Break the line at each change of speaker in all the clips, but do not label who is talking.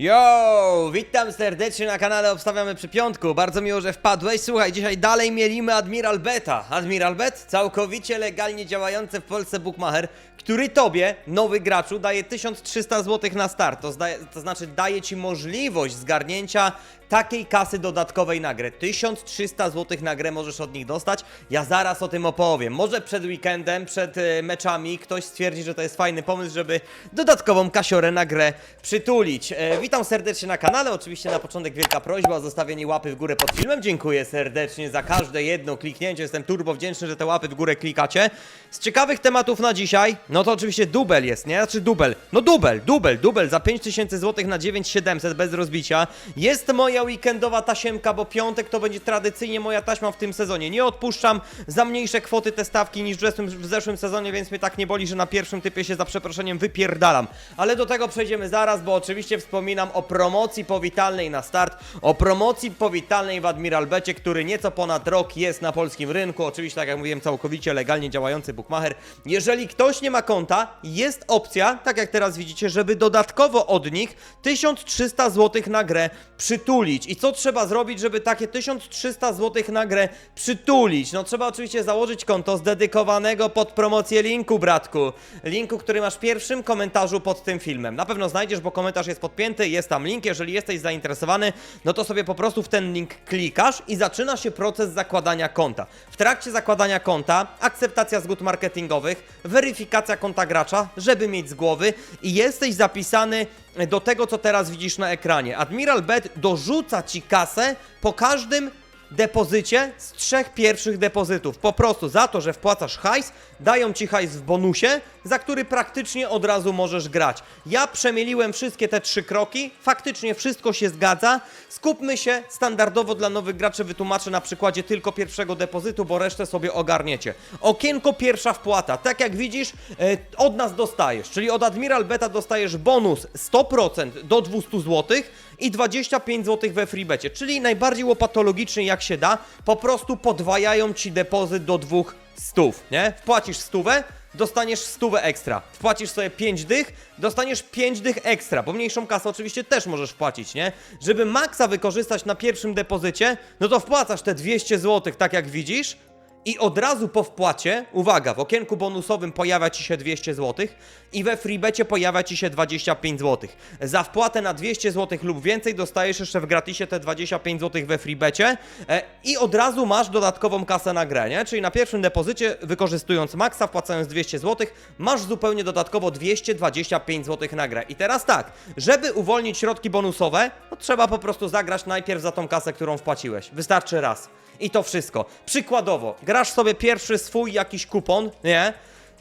Yo, witam serdecznie na kanale Obstawiamy przy piątku. Bardzo miło, że wpadłeś. Słuchaj, dzisiaj dalej mielimy Admiral Beta. Admiral Bet, całkowicie legalnie działający w Polsce bookmacher, który tobie, nowy graczu, daje 1300 zł na start. To, to znaczy daje ci możliwość zgarnięcia takiej kasy dodatkowej na grę. 1300 zł na grę możesz od nich dostać. Ja zaraz o tym opowiem. Może przed weekendem, przed e, meczami ktoś stwierdzi, że to jest fajny pomysł, żeby dodatkową kasiorę na grę przytulić. E, witam serdecznie na kanale. Oczywiście na początek wielka prośba o zostawienie łapy w górę pod filmem. Dziękuję serdecznie za każde jedno kliknięcie. Jestem turbo wdzięczny, że te łapy w górę klikacie. Z ciekawych tematów na dzisiaj, no to oczywiście dubel jest, nie? Znaczy dubel. No dubel, dubel, dubel za 5000 zł na 9700 bez rozbicia. Jest moja weekendowa tasiemka, bo piątek to będzie tradycyjnie moja taśma w tym sezonie. Nie odpuszczam za mniejsze kwoty te stawki niż w zeszłym, w zeszłym sezonie, więc mnie tak nie boli, że na pierwszym typie się za przeproszeniem wypierdalam. Ale do tego przejdziemy zaraz, bo oczywiście wspominam o promocji powitalnej na start, o promocji powitalnej w Admiral Becie, który nieco ponad rok jest na polskim rynku. Oczywiście, tak jak mówiłem, całkowicie legalnie działający bookmacher. Jeżeli ktoś nie ma konta, jest opcja, tak jak teraz widzicie, żeby dodatkowo od nich 1300 zł na grę przytulić. I co trzeba zrobić, żeby takie 1300 zł na grę przytulić? No trzeba oczywiście założyć konto zdedykowanego pod promocję linku, bratku. Linku, który masz w pierwszym komentarzu pod tym filmem. Na pewno znajdziesz, bo komentarz jest podpięty, jest tam link. Jeżeli jesteś zainteresowany, no to sobie po prostu w ten link klikasz i zaczyna się proces zakładania konta. W trakcie zakładania konta akceptacja zgód marketingowych, weryfikacja konta gracza, żeby mieć z głowy i jesteś zapisany do tego, co teraz widzisz na ekranie. Admiral Bet dorzuca ci kasę po każdym depozycie z trzech pierwszych depozytów. Po prostu za to, że wpłacasz hajs, dają ci hajs w bonusie, za który praktycznie od razu możesz grać. Ja przemieliłem wszystkie te trzy kroki, faktycznie wszystko się zgadza. Skupmy się standardowo dla nowych graczy, wytłumaczę na przykładzie tylko pierwszego depozytu, bo resztę sobie ogarniecie. Okienko pierwsza wpłata. Tak jak widzisz, e, od nas dostajesz, czyli od Admiral Beta dostajesz bonus 100% do 200 zł i 25 zł we freebecie, czyli najbardziej łopatologicznie jak się da, po prostu podwajają ci depozyt do dwóch stów, nie? Wpłacisz stówę, dostaniesz stówę ekstra. Wpłacisz sobie 5 dych, dostaniesz 5 dych ekstra. Pomniejszą kasę oczywiście też możesz wpłacić, nie? Żeby maksa wykorzystać na pierwszym depozycie, no to wpłacasz te 200 zł, tak jak widzisz, i od razu po wpłacie, uwaga, w okienku bonusowym pojawia Ci się 200 zł i we freebecie pojawia Ci się 25 zł. Za wpłatę na 200 zł lub więcej dostajesz jeszcze w gratisie te 25 zł we freebecie e, i od razu masz dodatkową kasę na grę, nie? Czyli na pierwszym depozycie, wykorzystując maksa, wpłacając 200 zł, masz zupełnie dodatkowo 225 zł na grę. I teraz tak, żeby uwolnić środki bonusowe, no trzeba po prostu zagrać najpierw za tą kasę, którą wpłaciłeś. Wystarczy raz. I to wszystko. Przykładowo, grasz sobie pierwszy swój jakiś kupon, nie?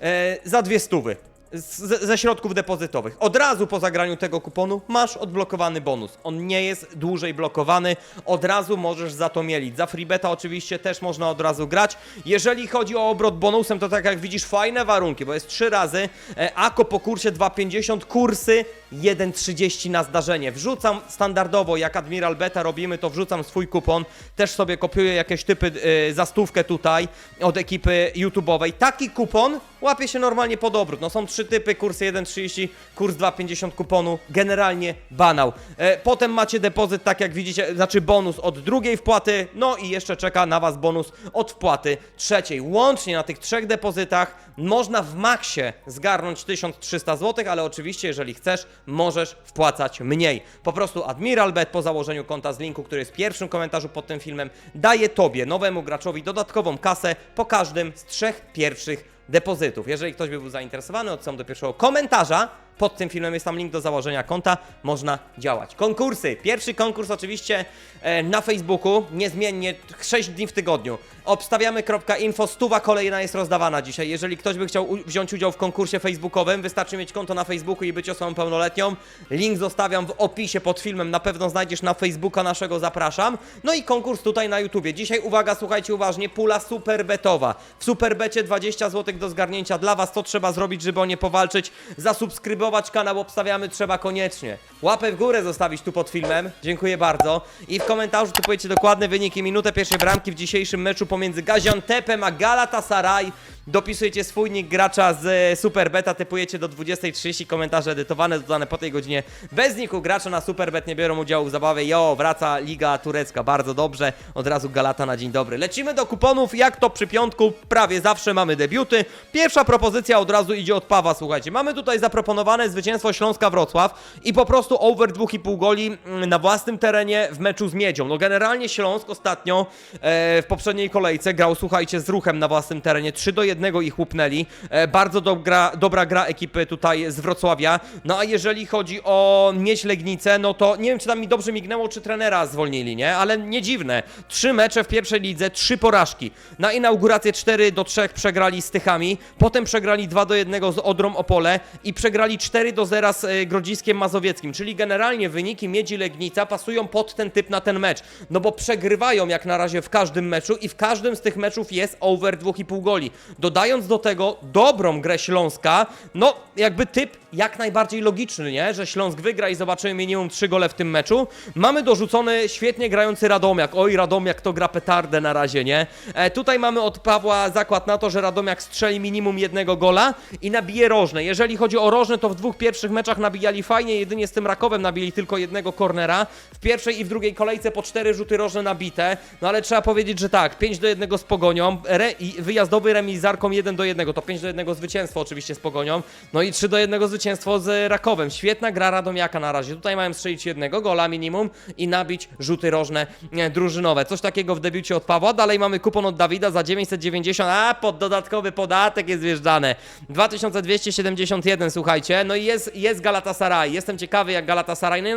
E, za dwie stówy. Z, ze środków depozytowych. Od razu po zagraniu tego kuponu masz odblokowany bonus. On nie jest dłużej blokowany. Od razu możesz za to mielić. Za freebeta oczywiście też można od razu grać. Jeżeli chodzi o obrót bonusem, to tak jak widzisz, fajne warunki, bo jest trzy razy. E, Ako po kursie 2,50, kursy 1,30 na zdarzenie. Wrzucam standardowo, jak Admiral Beta robimy, to wrzucam swój kupon. Też sobie kopiuję jakieś typy y, za stówkę tutaj od ekipy YouTube'owej. Taki kupon łapie się normalnie pod obrót. No są trzy typy, kurs 1,30, kurs 2,50 kuponu. Generalnie banał. E, potem macie depozyt, tak jak widzicie, znaczy bonus od drugiej wpłaty, no i jeszcze czeka na Was bonus od wpłaty trzeciej. Łącznie na tych trzech depozytach można w maksie zgarnąć 1300 zł, ale oczywiście, jeżeli chcesz, możesz wpłacać mniej. Po prostu Admiral Bet po założeniu konta z linku, który jest w pierwszym komentarzu pod tym filmem, daje Tobie, nowemu graczowi, dodatkową kasę po każdym z trzech pierwszych depozytów. Jeżeli ktoś by był zainteresowany, odsyłam do pierwszego komentarza. Pod tym filmem jest tam link do założenia konta, można działać. Konkursy. Pierwszy konkurs oczywiście e, na Facebooku, niezmiennie 6 dni w tygodniu. Obstawiamy.info, stuwa kolejna jest rozdawana dzisiaj. Jeżeli ktoś by chciał wziąć udział w konkursie facebookowym, wystarczy mieć konto na Facebooku i być osobą pełnoletnią. Link zostawiam w opisie pod filmem, na pewno znajdziesz na Facebooka naszego, zapraszam. No i konkurs tutaj na YouTubie. Dzisiaj uwaga, słuchajcie uważnie, pula superbetowa. W superbecie 20 zł do zgarnięcia dla Was. Co trzeba zrobić, żeby o nie powalczyć? Zasubskrybować kanał Obstawiamy trzeba koniecznie. Łapę w górę zostawić tu pod filmem. Dziękuję bardzo. I w komentarzu typujecie dokładne wyniki, minutę pierwszej bramki w dzisiejszym meczu pomiędzy Gaziantepem a Galatasaray. Dopisujecie swój nick gracza z e, Super Beta, typujecie do 20.30, komentarze edytowane, dodane po tej godzinie. Bez niku gracza na Super Bet nie biorą udziału w zabawie. Jo, wraca Liga Turecka, bardzo dobrze. Od razu Galata na dzień dobry. Lecimy do kuponów, jak to przy piątku, prawie zawsze mamy debiuty. Pierwsza propozycja od razu idzie od Pawa, słuchajcie. Mamy tutaj zaproponowane zwycięstwo Śląska Wrocław i po prostu over 2,5 goli mm, na własnym terenie w meczu z Miedzią. No generalnie Śląsk ostatnio e, w poprzedniej kolejce grał, słuchajcie, z ruchem na własnym terenie. 3 do 1 ich łupnęli. E, bardzo dobra, dobra gra ekipy tutaj z Wrocławia. No a jeżeli chodzi o Miedź Legnicę, no to nie wiem, czy tam mi dobrze mignęło, czy trenera zwolnili, nie? Ale nie dziwne. Trzy mecze w pierwszej lidze, trzy porażki. Na inaugurację 4 do 3 przegrali z Tychami, potem przegrali 2 do 1 z Odrą Opole i przegrali 4 do 0 z e, Grodziskiem Mazowieckim, czyli generalnie wyniki Miedzi Legnica pasują pod ten typ na ten mecz, no bo przegrywają jak na razie w każdym meczu i w każdym z tych meczów jest over 2,5 goli. Dodając do tego dobrą grę Śląska, no jakby typ jak najbardziej logiczny, nie? Że Śląsk wygra i zobaczymy minimum 3 gole w tym meczu. Mamy dorzucony świetnie grający Radomiak. Oj, Radomiak to gra petardę na razie, nie? E, tutaj mamy od Pawła zakład na to, że Radomiak strzeli minimum jednego gola i nabije rożne. Jeżeli chodzi o rożne, to w dwóch pierwszych meczach nabijali fajnie, jedynie z tym Rakowem nabili tylko jednego cornera. W pierwszej i w drugiej kolejce po cztery rzuty rożne nabite. No ale trzeba powiedzieć, że tak, 5 do 1 z Pogonią, re, wyjazdowy remis z Arką 1 do 1, to 5 do 1 zwycięstwo oczywiście z Pogonią, no i 3 do 1 zwycięstwo z Rakowem. Świetna gra Radomiaka na razie. Tutaj mają strzelić jednego gola minimum i nabić rzuty rożne e, drużynowe. Coś takiego w debiucie od Pawła. Dalej mamy kupon od Dawida za 990, a pod dodatkowy podatek jest wjeżdżane. 2271, słuchajcie. No i jest, jest Galatasaray. Jestem ciekawy jak Galatasaray. No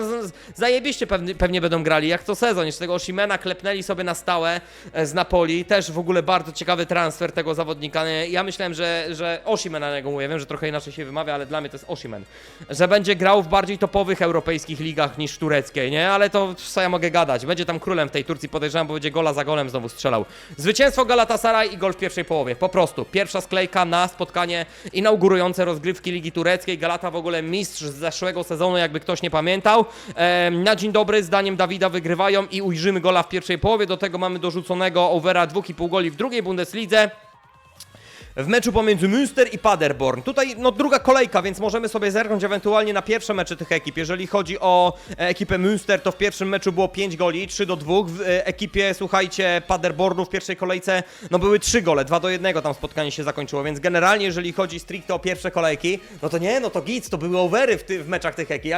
zajebiście pewnie, pewnie będą grali, jak co sezon. Jeszcze tego Osimena klepnęli sobie na stałe e, z Napoli. Też w ogóle bardzo ciekawy transfer tego zawodnika. Ja myślałem, że, że Osimena na niego mówię. Wiem, że trochę inaczej się wymawia, ale dla mnie to jest Osimen. Że będzie grał w bardziej topowych europejskich ligach niż tureckiej, nie? Ale to co ja mogę gadać. Będzie tam królem w tej Turcji, podejrzewam, bo będzie gola za golem znowu strzelał. Zwycięstwo Galatasaray i gol w pierwszej połowie. Po prostu. Pierwsza sklejka na spotkanie inaugurujące rozgrywki Ligi Tureckiej. Galata w ogóle mistrz z zeszłego sezonu, jakby ktoś nie pamiętał. Em, na dzień dobry, zdaniem Dawida wygrywają i ujrzymy gola w pierwszej połowie. Do tego mamy dorzuconego overa 2,5 goli w drugiej Bundeslidze w meczu pomiędzy Münster i Paderborn. Tutaj no druga kolejka, więc możemy sobie zerknąć ewentualnie na pierwsze mecze tych ekip. Jeżeli chodzi o e, ekipę Münster, to w pierwszym meczu było 5 goli, 3 do 2. W e, ekipie, słuchajcie, Paderbornu w pierwszej kolejce no były 3 gole, 2 do 1 tam spotkanie się zakończyło, więc generalnie jeżeli chodzi stricte o pierwsze kolejki, no to nie, no to git, to były overy w, ty, w meczach tych ekip.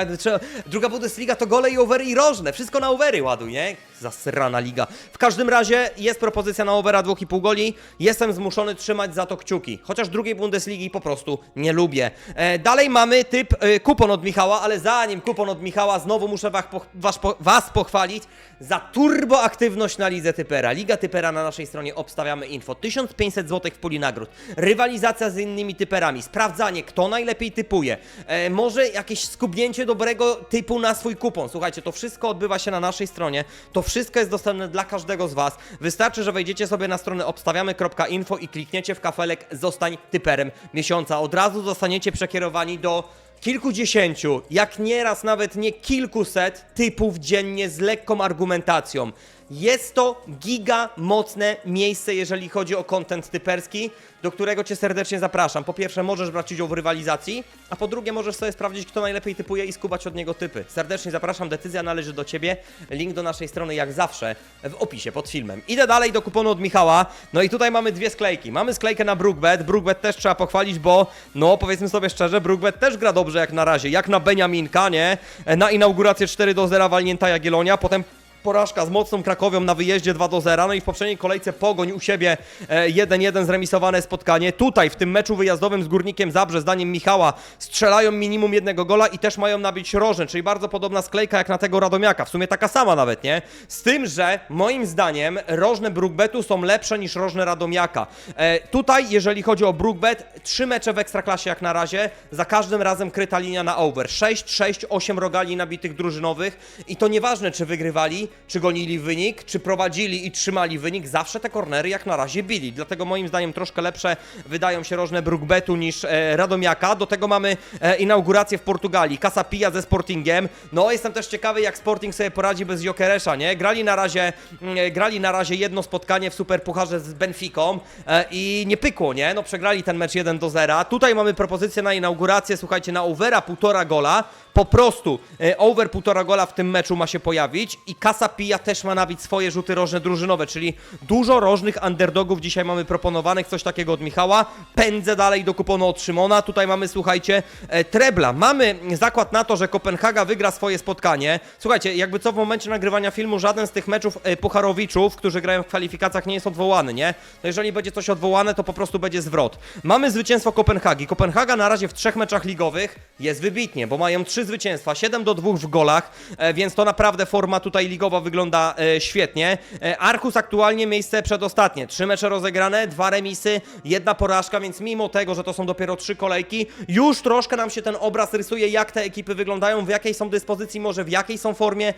Druga Bundesliga to gole i overy i rożne, wszystko na overy ładuj, nie? Zasrana liga. W każdym razie jest propozycja na overa 2,5 goli. Jestem zmuszony trzymać za to kciuki. Chociaż drugiej Bundesligi po prostu nie lubię. E, dalej mamy typ e, kupon od Michała, ale zanim kupon od Michała, znowu muszę was, poch- was, po- was pochwalić za turboaktywność na lidze Typera. Liga Typera na naszej stronie obstawiamy info. 1500 zł w puli nagród. Rywalizacja z innymi typerami. Sprawdzanie, kto najlepiej typuje. E, może jakieś skubnięcie dobrego typu na swój kupon. Słuchajcie, to wszystko odbywa się na naszej stronie. To wszystko jest dostępne dla każdego z Was. Wystarczy, że wejdziecie sobie na stronę obstawiamy.info i klikniecie w kafelek Zostań typerem miesiąca. Od razu zostaniecie przekierowani do kilkudziesięciu, jak nieraz nawet nie kilkuset typów dziennie z lekką argumentacją. Jest to giga mocne miejsce, jeżeli chodzi o content typerski, do którego Cię serdecznie zapraszam. Po pierwsze, możesz brać udział w rywalizacji, a po drugie, możesz sobie sprawdzić, kto najlepiej typuje i skubać od niego typy. Serdecznie zapraszam, decyzja należy do Ciebie. Link do naszej strony, jak zawsze, w opisie pod filmem. Idę dalej do kuponu od Michała. No i tutaj mamy dwie sklejki. Mamy sklejkę na Brookbet. Brookbet też trzeba pochwalić, bo, no powiedzmy sobie szczerze, Brookbet też gra dobrze jak na razie. Jak na Beniaminka, nie? Na inaugurację 4 do 0 walnięta Jagiellonia, potem porażka z mocną Krakowią na wyjeździe 2 do 0, no i w poprzedniej kolejce Pogoń u siebie e, 1-1 zremisowane spotkanie. Tutaj w tym meczu wyjazdowym z Górnikiem Zabrze, zdaniem Michała, strzelają minimum jednego gola i też mają nabić rożny, czyli bardzo podobna sklejka jak na tego Radomiaka, w sumie taka sama nawet, nie? Z tym, że moim zdaniem rożne Brookbetu są lepsze niż rożne Radomiaka. E, tutaj, jeżeli chodzi o Brookbet, trzy mecze w Ekstraklasie jak na razie, za każdym razem kryta linia na over. 6, 6, 8 rogali nabitych drużynowych i to nieważne, czy wygrywali, czy gonili wynik, czy prowadzili i trzymali wynik, zawsze te kornery jak na razie bili. Dlatego moim zdaniem troszkę lepsze wydają się rożne Brookbetu niż e, Radomiaka. Do tego mamy e, inaugurację w Portugalii. Casa Pia ze Sportingiem. No jestem też ciekawy jak Sporting sobie poradzi bez Jokeresza, nie? Grali na razie, mm, e, grali na razie jedno spotkanie w Superpucharze z Benficą e, i nie pykło, nie? No przegrali ten mecz 1 do 0. Tutaj mamy propozycję na inaugurację, słuchajcie, na overa półtora gola. Po prostu e, over półtora gola w tym meczu ma się pojawić i Casa Pia też ma nabić swoje rzuty rożne drużynowe, czyli dużo rożnych underdogów dzisiaj mamy proponowanych, coś takiego od Michała. Pędzę dalej do kuponu od Szymona. Tutaj mamy, słuchajcie, e, Trebla. Mamy zakład na to, że Kopenhaga wygra swoje spotkanie. Słuchajcie, jakby co w momencie nagrywania filmu żaden z tych meczów e, Pucharowiczów, którzy grają w kwalifikacjach, nie jest odwołany, nie? No jeżeli będzie coś odwołane, to po prostu będzie zwrot. Mamy zwycięstwo Kopenhagi. Kopenhaga na razie w trzech meczach ligowych jest wybitnie, bo mają trzy zwycięstwa, 7 do 2 w golach, e, więc to naprawdę forma tutaj ligowa wygląda e, świetnie. E, Archus aktualnie miejsce przedostatnie. Trzy mecze rozegrane, dwa remisy, jedna porażka, więc mimo tego, że to są dopiero trzy kolejki, już troszkę nam się ten obraz rysuje, jak te ekipy wyglądają, w jakiej są dyspozycji, może w jakiej są formie,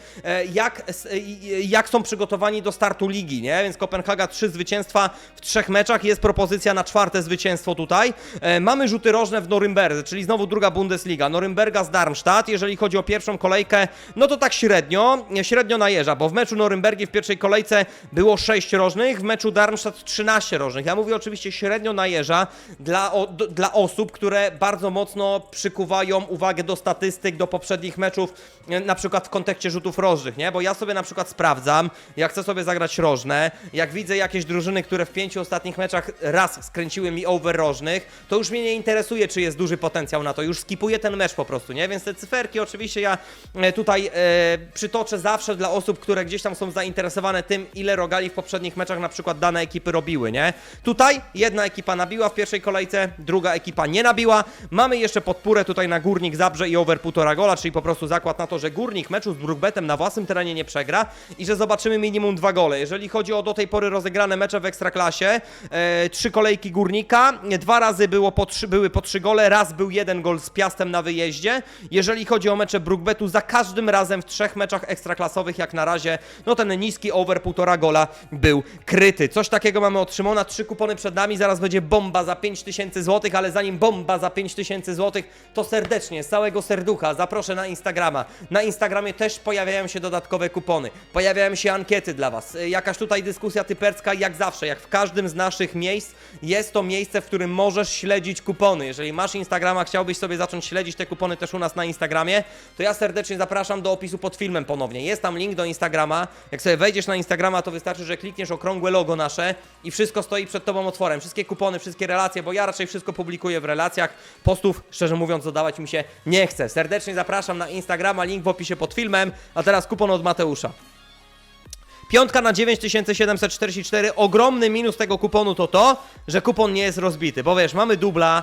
jak, jak są przygotowani do startu ligi, nie? Więc Kopenhaga trzy zwycięstwa w trzech meczach, jest propozycja na czwarte zwycięstwo tutaj. Mamy rzuty rożne w Norymberdze, czyli znowu druga Bundesliga. Norymberga z Darmstadt, jeżeli chodzi o pierwszą kolejkę, no to tak średnio, średnio najeżdża, bo w meczu Norymbergi w pierwszej kolejce było 6 rożnych, w meczu Darmstadt 13 rożnych. Ja mówię oczywiście średnio najeżdża dla, dla osób, które bardzo mocno przykuwają uwagę do statystyk, do poprzednich meczów, e, na przykład w kontekście rzutów rożnych, nie? Bo ja sobie na przykład sprawdzam, jak chcę sobie zagrać rożne, jak widzę jakieś drużyny, które w pięciu ostatnich meczach raz skręciły mi over rożnych, to już mnie nie interesuje, czy jest duży potencjał na to, już skipuję ten mecz po prostu, nie? Więc te cyferki oczywiście ja e, tutaj e, przytoczę zawsze dla osób, które gdzieś tam są zainteresowane tym, ile rogali w poprzednich meczach na przykład dane ekipy robiły, nie? Tutaj jedna ekipa nabiła w pierwszej kolejce, druga ekipa nie nabiła. Mamy jeszcze podpórę tutaj na Górnik Zabrze i over półtora gola, czyli po prostu zakład na to, że Górnik meczu z Brookbetem na własnym terenie nie przegra i że zobaczymy minimum dwa gole. Jeżeli chodzi o do tej pory rozegrane mecze w Ekstraklasie, e, trzy kolejki Górnika, dwa razy było po trzy, były po trzy gole, raz był jeden gol z Piastem na wyjeździe. Jeżeli chodzi o mecze Brookbetu, za każdym razem w trzech meczach ekstraklasowych jak na razie, no ten niski over półtora gola był kryty. Coś takiego mamy od Szymona, trzy kupony przed nami, zaraz będzie bomba za 5000 zł, ale zanim bomba za 5000 zł, to serdecznie, z całego serducha zaproszę na Instagrama. Na Instagramie też pojawiają się dodatkowe kupony, pojawiają się ankiety dla Was, y, jakaś tutaj dyskusja typerska, jak zawsze, jak w każdym z naszych miejsc, jest to miejsce, w którym możesz śledzić kupony. Jeżeli masz Instagrama, chciałbyś sobie zacząć śledzić te kupony też u nas na Instagramie, to ja serdecznie zapraszam do opisu pod filmem ponownie. Jest tam link do Instagrama. Jak sobie wejdziesz na Instagrama, to wystarczy, że klikniesz okrągłe logo nasze i wszystko stoi przed tobą otworem. Wszystkie kupony, wszystkie relacje, bo ja raczej wszystko publikuję w relacjach. Postów, szczerze mówiąc, dodawać mi się nie chce. Serdecznie zapraszam na Instagrama, link w opisie pod filmem. A teraz kupon od Mateusza. Piątka na 9744. Ogromny minus tego kuponu to to, że kupon nie jest rozbity. Bo wiesz, mamy dubla.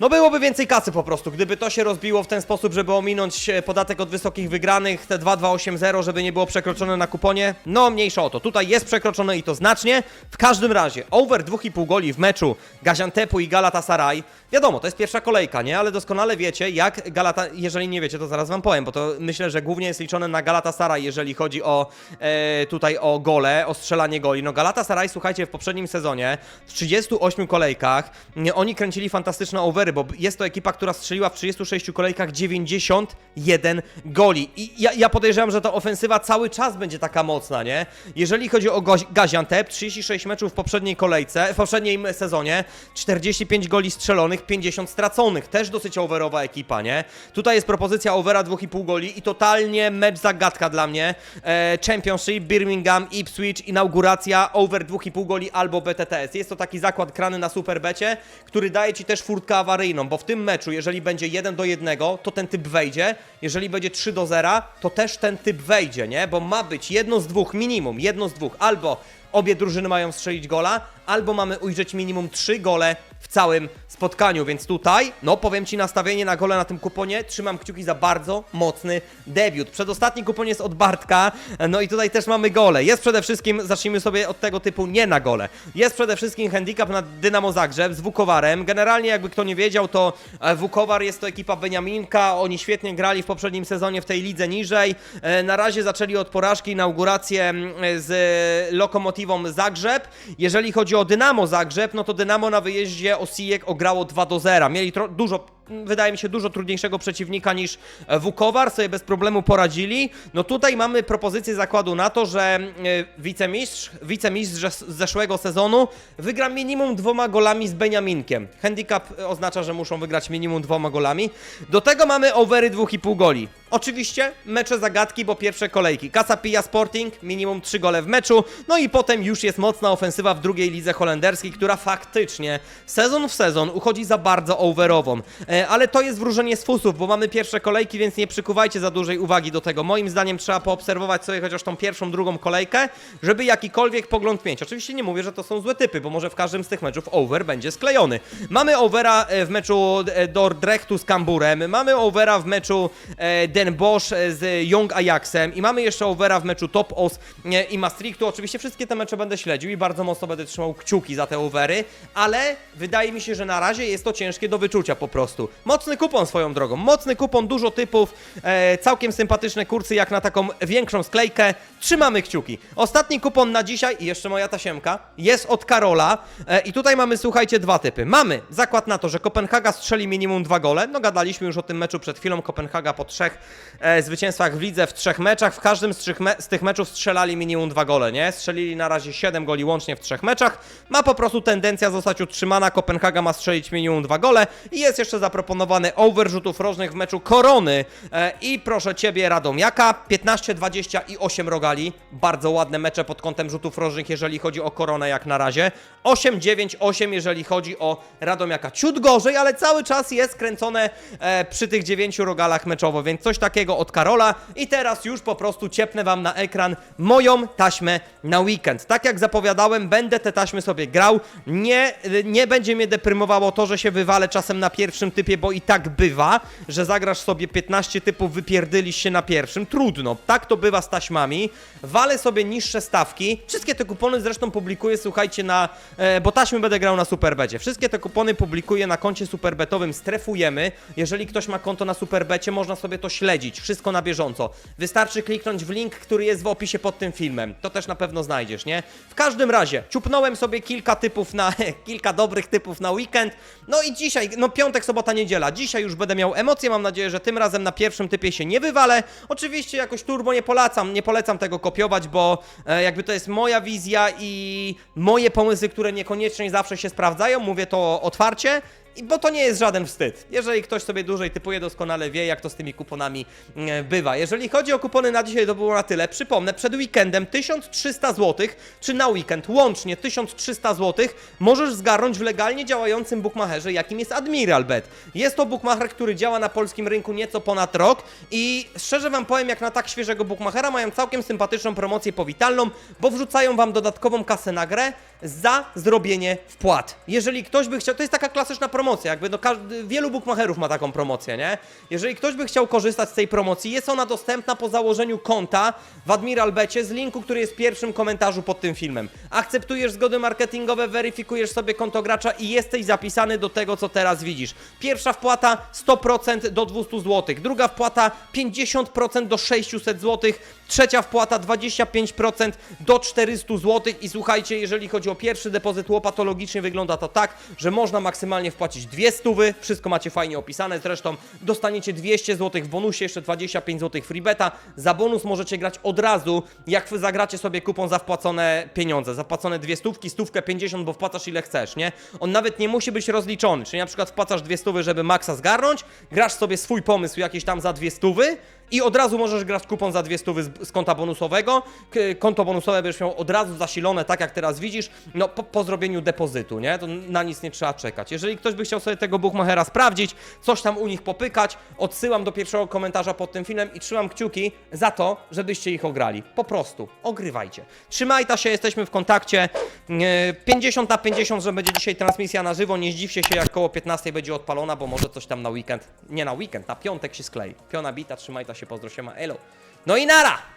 No byłoby więcej kasy po prostu, gdyby to się rozbiło w ten sposób, żeby ominąć e, podatek od wysokich wygranych, te 2280, żeby nie było przekroczone na kuponie. No mniejsza o to, tutaj jest przekroczone i to znacznie. W każdym razie, over 2,5 goli w meczu Gaziantepu i Galatasaray. Wiadomo, to jest pierwsza kolejka, nie? Ale doskonale wiecie, jak Galata... Jeżeli nie wiecie, to zaraz wam powiem, bo to myślę, że głównie jest liczone na Galatasaray, jeżeli chodzi o e, tutaj o gole, o strzelanie goli. No Galatasaray, słuchajcie, w poprzednim sezonie w 38 kolejkach oni kręcili fantastyczne overy, bo jest to ekipa, która strzeliła w 36 kolejkach 91 goli. I ja, ja podejrzewam, że ta ofensywa cały czas będzie taka mocna, nie? Jeżeli chodzi o Gaziantep, 36 meczów w poprzedniej kolejce, w poprzednim sezonie, 45 goli strzelonych, 50 straconych. Też dosyć overowa ekipa, nie? Tutaj jest propozycja overa 2,5 goli i totalnie mecz zagadka dla mnie. E, Championship, Birmingham, Ipswich, inauguracja, over 2,5 goli albo BTTS. Jest to taki zakład krany na superbecie, który daje Ci też furtkę awaryjną, bo w tym meczu, jeżeli będzie 1 do 1, to ten typ wejdzie, jeżeli będzie 3 do 0, to też ten typ wejdzie, nie? Bo ma być jedno z dwóch, minimum, jedno z dwóch, albo obie drużyny mają strzelić gola, albo mamy ujrzeć minimum 3 gole w całym spotkaniu, więc tutaj, no powiem Ci, nastawienie na gole na tym kuponie, trzymam kciuki za bardzo mocny debiut. Przedostatni kupon jest od Bartka, no i tutaj też mamy gole. Jest przede wszystkim, zacznijmy sobie od tego typu nie na gole. Jest przede wszystkim handicap na Dynamo Zagrzeb z Wukowarem. Generalnie jakby kto nie wiedział, to e, Wukowar jest to ekipa Beniaminka, oni świetnie grali w poprzednim sezonie w tej lidze niżej. E, Na razie zaczęli od porażki inaugurację mm, z e, Lokomotywą Zagrzeb. Jeżeli chodzi o Dynamo Zagrzeb, no to Dynamo na wyjeździe Osijek ograło 2 do 0. Mieli dużo wydaje mi się, dużo trudniejszego przeciwnika niż e, Wukowar, sobie bez problemu poradzili. No tutaj mamy propozycję zakładu na to, że e, wicemistrz, wicemistrz z zeszłego sezonu wygra minimum dwoma golami z Beniaminkiem. Handicap e, oznacza, że muszą wygrać minimum dwoma golami. Do tego mamy overy 2,5 goli. Oczywiście mecze zagadki, bo pierwsze kolejki. Casa Pia Sporting, minimum 3 gole w meczu, no i potem już jest mocna ofensywa w drugiej lidze holenderskiej, która faktycznie sezon w sezon uchodzi za bardzo overową. E, ale to jest wróżenie z fusów, bo mamy pierwsze kolejki, więc nie przykuwajcie za dużej uwagi do tego. Moim zdaniem trzeba poobserwować sobie chociaż tą pierwszą, drugą kolejkę, żeby jakikolwiek pogląd mieć. Oczywiście nie mówię, że to są złe typy, bo może w każdym z tych meczów over będzie sklejony. Mamy overa e, w meczu e, Dordrechtu z Kamburem, mamy overa w meczu Den Bosch z Young Ajaxem i mamy jeszcze overa w meczu Top Os i Maastrichtu. Oczywiście wszystkie te mecze będę śledził i bardzo mocno będę trzymał kciuki za te overy, ale wydaje mi się, że na razie jest to ciężkie do wyczucia po prostu. Mocny kupon swoją drogą, mocny kupon, dużo typów, e, całkiem sympatyczne kursy jak na taką większą sklejkę. Trzymamy kciuki. Ostatni kupon na dzisiaj i jeszcze moja tasiemka jest od Karola e, i tutaj mamy, słuchajcie, dwa typy. Mamy zakład na to, że Kopenhaga strzeli minimum dwa gole. No gadaliśmy już o tym meczu przed chwilą. Kopenhaga po trzech e, zwycięstwach w lidze w trzech meczach. W każdym z, me- z tych meczów strzelali minimum dwa gole, nie? Strzelili na razie 7 goli łącznie w trzech meczach. Ma po prostu tendencja zostać utrzymana. Kopenhaga ma strzelić minimum dwa gole i jest jeszcze zaproponowany over rzutów rożnych w meczu Korony. E, I proszę Ciebie, Radomiaka, 15, 20 i 8 rogali. Bardzo ładne mecze pod kątem rzutów rożnych, jeżeli chodzi o Koronę jak na razie. 8, 9, 8, jeżeli chodzi o Radomiaka. Ciut gorzej, ale cały czas jest kręcone e, przy tych 9 rogalach meczowo, więc coś takiego od Karola. I teraz już po prostu ciepnę Wam na ekran moją taśmę na weekend. Tak jak zapowiadałem, będę te taśmy sobie grał. Nie, nie będzie mnie deprymowało to, że się wywalę czasem na pierwszym typie, bo i tak bywa, że zagrasz sobie 15 typów, wypierdylisz się na pierwszym. Trudno, tak to bywa z taśmami. Walę sobie niższe stawki. Wszystkie te kupony zresztą publikuję, słuchajcie, na... E, bo taśmy będę grał na Superbecie. Wszystkie te kupony publikuję na koncie superbetowym Strefujemy. Jeżeli ktoś ma konto na Superbecie, można sobie to śledzić. Wszystko na bieżąco. Wystarczy kliknąć w link, który jest w opisie pod tym filmem. To też na pewno znajdziesz, nie? W każdym razie, ciupnąłem sobie kilka typów na... kilka dobrych typów na weekend. No i dzisiaj, no piątek, sobota, niedziela. Dzisiaj już będę miał emocje. Mam nadzieję, że tym razem na pierwszym typie się nie wywalę. Oczywiście jakoś turbo nie polecam, nie polecam tego kopiować, bo e, jakby to jest moja wizja i moje pomysły, które niekoniecznie zawsze się sprawdzają. Mówię to otwarcie. Bo to nie jest żaden wstyd. Jeżeli ktoś sobie dłużej typuje, doskonale wie, jak to z tymi kuponami e, bywa. Jeżeli chodzi o kupony na dzisiaj, to było na tyle. Przypomnę, przed weekendem 1300 zł, czy na weekend łącznie 1300 zł, możesz zgarnąć w legalnie działającym bookmacherze, jakim jest Admiral Bet. Jest to bookmacher, który działa na polskim rynku nieco ponad rok i szczerze wam powiem, jak na tak świeżego bookmachera, mają całkiem sympatyczną promocję powitalną, bo wrzucają wam dodatkową kasę na grę za zrobienie wpłat. Jeżeli ktoś by chciał, to jest taka klasyczna promocja, jakby no każdy, wielu bookmacherów ma taką promocję, nie? Jeżeli ktoś by chciał korzystać z tej promocji, jest ona dostępna po założeniu konta w Admiral Becie z linku, który jest w pierwszym komentarzu pod tym filmem. Akceptujesz zgody marketingowe, weryfikujesz sobie konto gracza i jesteś zapisany do tego, co teraz widzisz. Pierwsza wpłata 100% do 200 zł, druga wpłata 50% do 600 zł, trzecia wpłata 25% do 400 zł i słuchajcie, jeżeli chodzi o pierwszy depozyt łopatologicznie wygląda to tak, że można maksymalnie wpłacić dwie stówy, wszystko macie fajnie opisane, zresztą dostaniecie 200 zł w bonusie, jeszcze 25 zł freebeta, za bonus możecie grać od razu, jak zagracie sobie kupon za wpłacone pieniądze, zapłacone dwie stówki, stówkę 50, bo wpłacasz ile chcesz, nie? On nawet nie musi być rozliczony, czyli na przykład wpłacasz dwie stówy, żeby maksa zgarnąć, grasz sobie swój pomysł jakiś tam za dwie stówy i od razu możesz grać kupon za dwie stówy z, z konta bonusowego. Konto bonusowe będziesz miał od razu zasilone, tak jak teraz widzisz, no po, po zrobieniu depozytu, nie? To na nic nie trzeba czekać. Jeżeli ktoś by chciał sobie tego Bookmachera sprawdzić, coś tam u nich popykać, odsyłam do pierwszego komentarza pod tym filmem i trzymam kciuki za to, żebyście ich ograli. Po prostu, ogrywajcie. Trzymajta się, jesteśmy w kontakcie. E, 50 na 50, że będzie dzisiaj transmisja na żywo. Nie zdziwcie się, jak koło 15 będzie odpalona, bo może coś tam na weekend, nie na weekend, na piątek się sklei. Piona bita, trzymajta się, pozdro się ma, elo. No i nara!